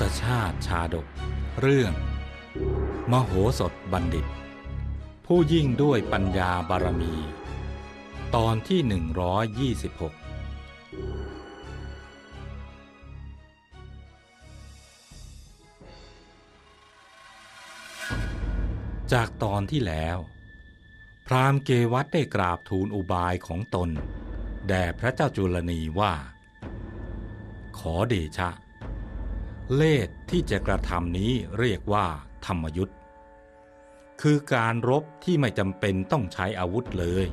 ศชาติชาดก เรื่อง มโหสถบัณฑิต ผู้ยิ่งด้วยปัญญาบารมี ตอนที่ 126 จากตอนที่แล้ว พราหมณ์เกวัตได้กราบทูลอุบายของตน แด่พระเจ้าจุลนีว่า ขอเดชะ เลศที่จะกระทำนี้เรียกว่าธรรมยุทธ์คือการรบที่ไม่จำเป็นต้องใช้อาวุธเลย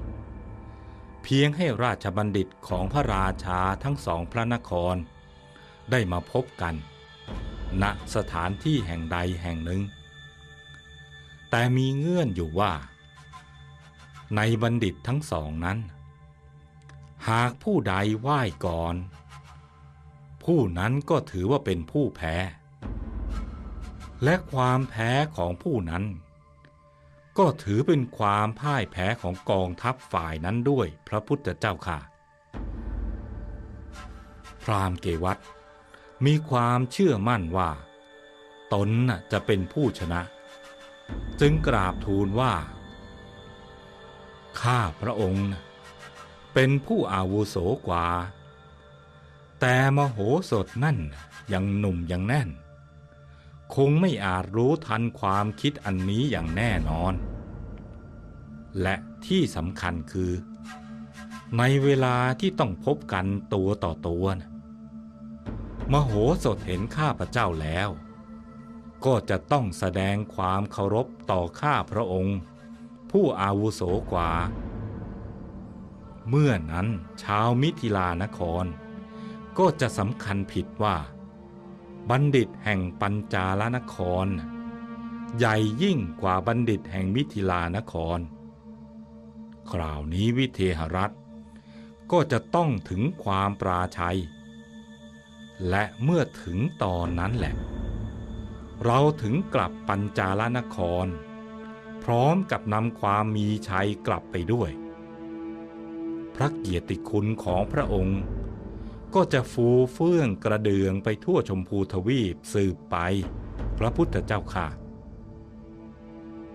เพียงให้ราชบัณฑิตของพระราชาทั้งสองพระนคร ได้มาพบกัน ณสถานที่แห่งใดแห่งหนึ่ง แต่มีเงื่อนอยู่ว่า ในบัณฑิตทั้งสองนั้น หากผู้ใดไหว้ก่อน ผู้นั้นก็ถือว่าเป็นผู้แพ้ และความแพ้ของผู้นั้น ก็ถือเป็นความพ่ายแพ้ของกองทัพฝ่ายนั้นด้วยพระพุทธเจ้าค่ะ พรามเกวัตมีความเชื่อมั่นว่า ตนจะเป็นผู้ชนะ จึงกราบทูลว่า ข้าพระองค์ เป็นผู้อาวุโสกว่า แต่มโหสถนั่นยังหนุ่มยังแน่น คงไม่อาจรู้ทันความคิดอันนี้อย่างแน่นอน และที่สำคัญคือ ในเวลาที่ต้องพบกันตัวต่อตัวนะมโหสถเห็นข้าพระเจ้าแล้ว ก็จะต้องแสดงความเคารพต่อข้าพระองค์ ผู้อาวุโสกว่า เมื่อนั้นชาวมิถิลานคร ก็จะสำคัญผิดว่า บัณฑิตแห่งปัญจาลนคร ใหญ่ยิ่งกว่าบัณฑิตแห่งมิถิลานคร คราวนี้วิเทหรัฐ ก็จะต้องถึงความปราชัย และเมื่อถึงตอนนั้นแหละ เราถึงกลับปัญจาลนคร พร้อมกับนำความมีชัยกลับไปด้วย พระเกียรติคุณของพระองค์ ก็จะฟูเฟื่องกระเดืองไปทั่วชมพูทวีปสืบไป พระพุทธเจ้าค่ะ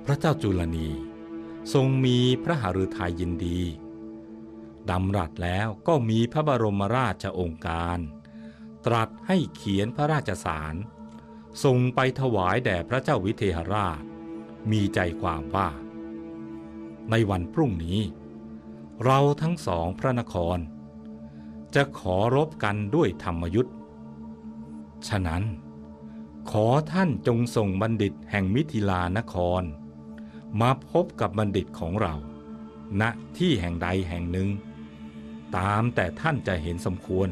พระเจ้าจุลนีทรงมีพระหฤทัยยินดีดำรัสแล้วก็มีพระบรมราชโองการ ตรัสให้เขียนพระราชสารส่งไปถวายแด่พระเจ้าวิเทหราช มีใจความว่า ในวันพรุ่งนี้ เราทั้งสองพระนคร จะขอรบกันด้วยธรรมยุทธ์ฉะนั้น ขอท่านจงส่งบัณฑิตแห่งมิถิลานคร มาพบกับบัณฑิตของเรา ณที่แห่งใดแห่งหนึ่ง ตามแต่ท่านจะเห็นสมควร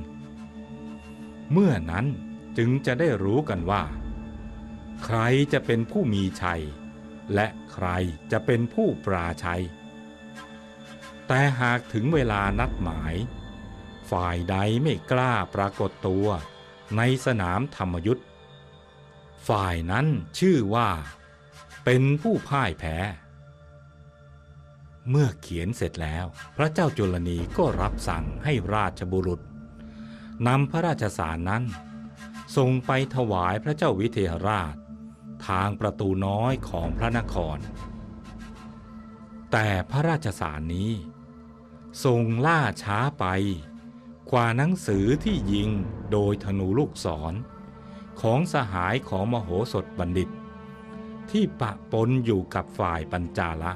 เมื่อนั้นจึงจะได้รู้กันว่า ใครจะเป็นผู้มีชัย และใครจะเป็นผู้ปราชัย แต่หากถึงเวลานัดหมาย ฝ่ายใดไม่กล้าปรากฏตัวในสนามธรรมยุทธ์ฝ่ายนั้นชื่อว่า เป็นผู้พ่ายแพ้ เมื่อเขียนเสร็จแล้ว พระเจ้าจุลนีก็รับสั่งให้ราชบุรุษนำพระราชสารนั้นส่งไปถวายพระเจ้าวิเทหราช ทางประตูน้อยของพระนคร แต่พระราชสารนี้ทรงล่าช้าไป กว่าหนังสือที่ยิงโดยธนูลูกศร ของสหายของมโหสถบัณฑิต ที่ปะปนอยู่กับฝ่ายปัญจาละ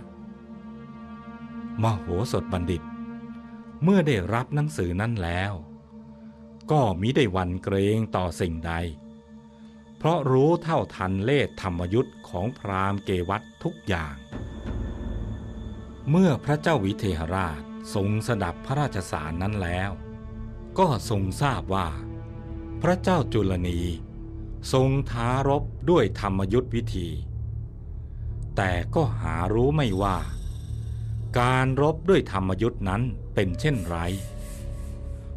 มโหสถบัณฑิต เมื่อได้รับหนังสือนั้นแล้ว ก็มิได้วันเกรงต่อสิ่งใด เพราะรู้เท่าทันเลศธรรมยุทธ์ของพราหมณ์เกวัตทุกอย่าง เมื่อพระเจ้าวิเทหราชทรงสดับพระราชสารนั้นแล้ว ก็ทรงทราบว่า พระเจ้าจุลนีทรงท้ารบด้วยธรรมยุทธวิธี แต่ก็หารู้ไม่ว่า การรบด้วยธรรมยุทธนั้นเป็นเช่นไร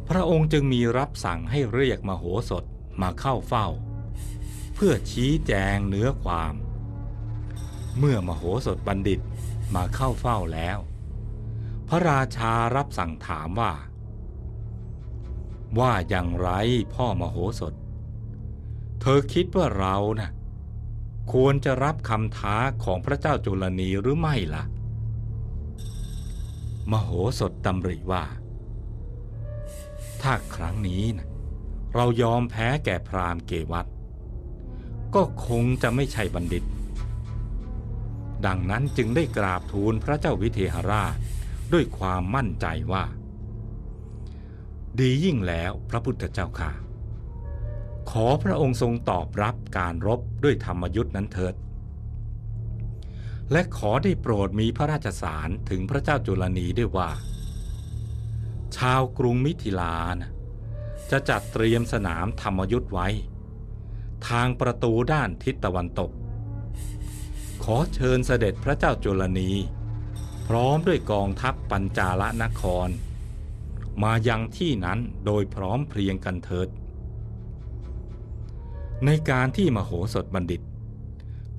พระองค์จึงมีรับสั่งให้เรียกมโหสถมาเข้าเฝ้า เพื่อชี้แจงเนื้อความ เมื่อมโหสถบัณฑิตมาเข้าเฝ้าแล้ว พระราชารับสั่งถามว่า ว่าอย่างไรพ่อมโหสถ เธอคิดว่าเรานะ่ะควรจะรับคำท้าของพระเจ้าจุลนีหรือไม่ล่ะ มโหสถดำริว่า ถ้าครั้งนี้นะเรายอมแพ้แก่พราหมณ์เกวัตก็คงจะไม่ใช่บัณฑิต ดังนั้นจึงได้กราบทูลพระเจ้าวิเทหราชด้วยความมั่นใจว่า ดียิ่งแล้วพระพุทธเจ้าค่ะ ขอพระองค์ทรงตอบรับการรบด้วยธรรมยุทธ์นั้นเถิด และขอได้โปรดมีพระราชสารถึงพระเจ้าจุลนีด้วยว่า ชาวกรุงมิถิลานะจะจัดเตรียมสนามธรรมยุทธ์ไว้ ทางประตูด้านทิศตะวันตก ขอเชิญเสด็จพระเจ้าจุลนี พร้อมด้วยกองทัพปัญจาลนคร มายังที่นั้นโดยพร้อมเพรียงกันเถิด ในการที่มโหสถบัณฑิต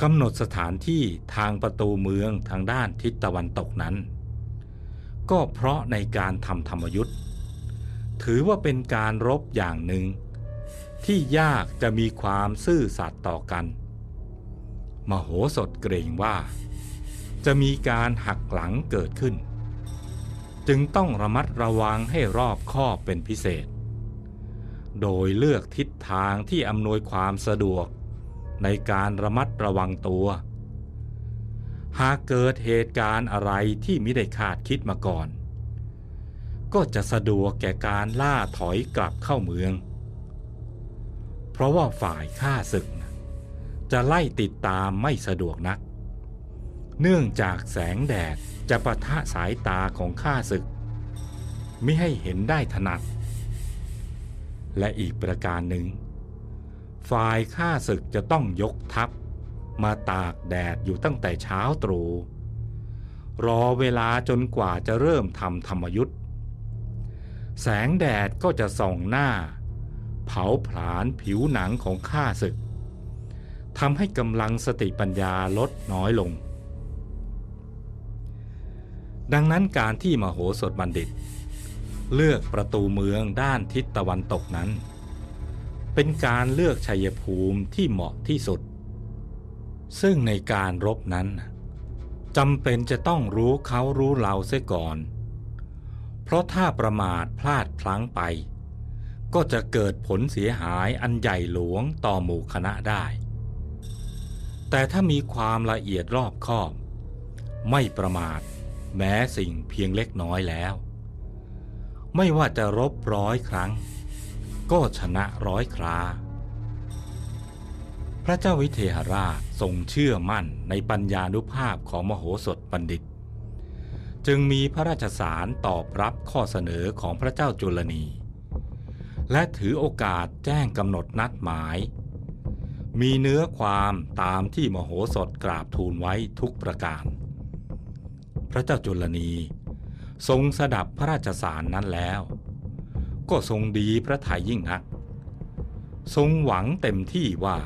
กำหนดสถานที่ทางประตูเมืองทางด้านทิศตะวันตกนั้น ก็เพราะในการทำธรรมยุทธ์ถือว่าเป็นการรบอย่างหนึ่ง ที่ยากจะมีความซื่อสัตย์ต่อกัน มโหสถเกรงว่า จะมีการหักหลังเกิดขึ้น จึงต้องระมัดระวังให้รอบคอบเป็นพิเศษ โดยเลือกทิศทางที่อำนวยความสะดวก ในการระมัดระวังตัว หากเกิดเหตุการณ์อะไรที่ไม่ได้คาดคิดมาก่อน ก็จะสะดวกแก่การล่าถอยกลับเข้าเมือง เพราะว่าฝ่ายข้าศึก จะไล่ติดตามไม่สะดวกนัก เนื่องจากแสงแดดจะประทะสายตาของข้าศึก ไม่ให้เห็นได้ถนัด และอีกประการหนึ่ง ฝ่ายข้าศึกจะต้องยกทัพ มาตากแดดอยู่ตั้งแต่เช้าตรู่รอเวลาจนกว่าจะเริ่มทำธรรมยุทธ์แสงแดดก็จะส่องหน้า เผาผลาญผิวหนังของข้าศึกทำให้กำลังสติปัญญาลดน้อยลง ดังนั้นการที่มโหสถบัณฑิต เลือกประตูเมืองด้านทิศตะวันตกนั้น เป็นการเลือกชัยภูมิที่เหมาะที่สุด ซึ่งในการรบนั้นจำเป็นจะต้องรู้เขารู้เราเสียก่อน เพราะถ้าประมาทพลาดพลั้งไป ก็จะเกิดผลเสียหายอันใหญ่หลวงต่อหมู่คณะได้ แต่ถ้ามีความละเอียดรอบคอบ ไม่ประมาท แม้สิ่งเพียงเล็กน้อยแล้ว ไม่ว่าจะรบร้อยครั้ง ก็ชนะร้อยครา พระเจ้าวิเทหราชทรงเชื่อมั่นในปัญญานุภาพของมโหสถบัณฑิต จึงมีพระราชสารตอบรับข้อเสนอของพระเจ้าจุลนี และถือโอกาสแจ้งกำหนดนัดหมายมีเนื้อความตามที่มโหสถกราบทูลไว้ทุกประการ ระเจ้าจุลนีทรงสดับพระราชสารนั้นแล้ว ก็ทรงดีพระทัยยิ่งนัก ทรงหวังเต็มที่ว่า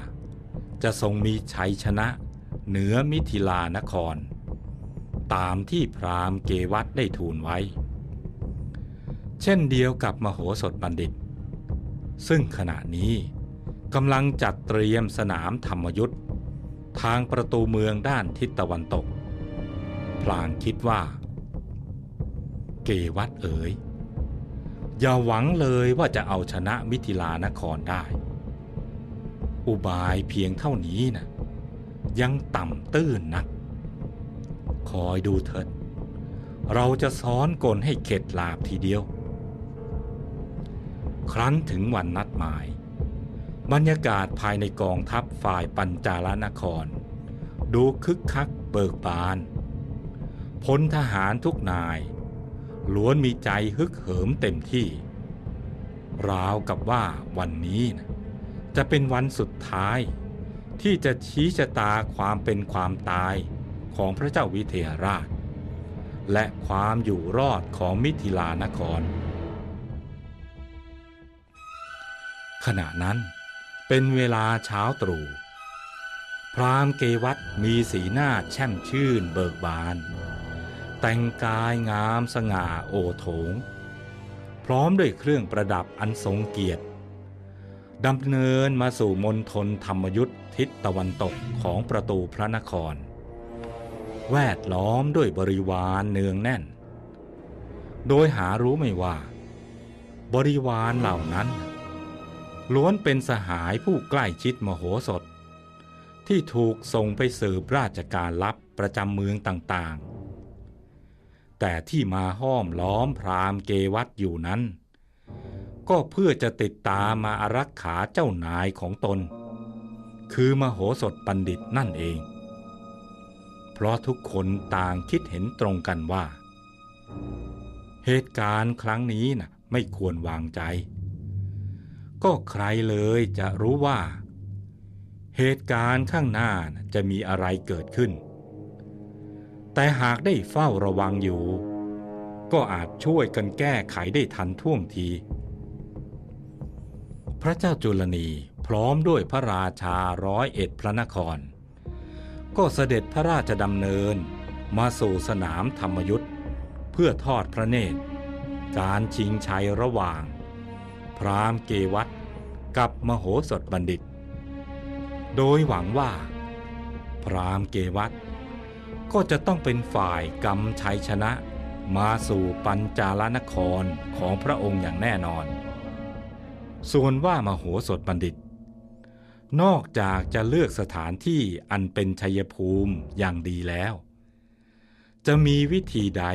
จะทรงมีชัยชนะเหนือมิถิลานคร ตามที่พราหมณ์เกวัตได้ทูลไว้ เช่นเดียวกับมโหสถบัณฑิต ซึ่งขณะนี้กำลังจัดเตรียมสนามธรรมยุทธ์ทางประตูเมืองด้านทิศตะวันตก พลางคิดว่า เกวัตเอ๋ยอย่าหวังเลยว่าจะเอาชนะมิถิลานครได้ อุบายเพียงเท่านี้นะยังต่ำตื้นนัก คอยดูเถิด เราจะซ้อนกลให้เข็ดลาบทีเดียว ครั้นถึงวันนัดหมาย บรรยากาศภายในกองทัพฝ่ายปัญจาลนคร ดูคึกคักเบิกบาน พลทหารทุกนายล้วนมีใจฮึกเหิมเต็มที่ ราวกับว่าวันนี้นะจะเป็นวันสุดท้าย ที่จะชี้ชะตาความเป็นความตายของพระเจ้าวิเทหราช และความอยู่รอดของมิถิลานคร ขณะนั้นเป็นเวลาเช้าตรู่พรามเกวัตมีสีหน้าแช่มชื่นเบิกบาน แต่งกายงามสง่าโอโถง พร้อมด้วยเครื่องประดับอันทรงเกียรติดำเนินมาสู่มณฑลธรรมยุทธทิศตะวันตกของประตูพระนคร แวดล้อมด้วยบริวารเนืองแน่น โดยหารู้ไม่ว่า บริวารเหล่านั้น ล้วนเป็นสหายผู้ใกล้ชิดมโหสถ ที่ถูกส่งไปสืบราชการลับประจำเมืองต่างๆ แต่ที่มาห้อมล้อมพรามเกวัตอยู่นั้น ก็เพื่อจะติดตามมาอารักขาเจ้านายของตน คือมโหสถบัณฑิตนั่นเอง เพราะทุกคนต่างคิดเห็นตรงกันว่า เหตุการณ์ครั้งนี้นะ่ะไม่ควรวางใจ ก็ใครเลยจะรู้ว่า เหตุการณ์ข้างหน้านะจะมีอะไรเกิดขึ้น แต่หากได้เฝ้าระวังอยู่ ก็อาจช่วยกันแก้ไขได้ทันท่วงที พระเจ้าจุลนีพร้อมด้วยพระราชาร้อยเอ็ดพระนคร ก็เสด็จพระราชดำเนินมาสู่สนามธรรมยุทธเพื่อทอดพระเนตร การชิงชัยระหว่าง พราหมณ์เกวัตกับมโหสถบัณฑิต โดยหวังว่า พราหมณ์เกวัต ก็จะต้องเป็นฝ่ายกำชัยชนะ มาสู่ปัญจาลนครของพระองค์อย่างแน่นอน ส่วนว่ามโหสถบัณฑิต นอกจากจะเลือกสถานที่อันเป็นชัยภูมิอย่างดีแล้ว จะมีวิธีใด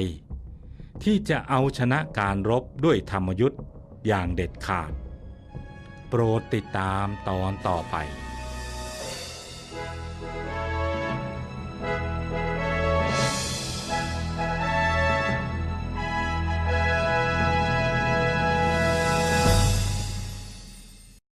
ที่จะเอาชนะการรบด้วยธรรมยุทธ์อย่างเด็ดขาด โปรดติดตามตอนต่อไป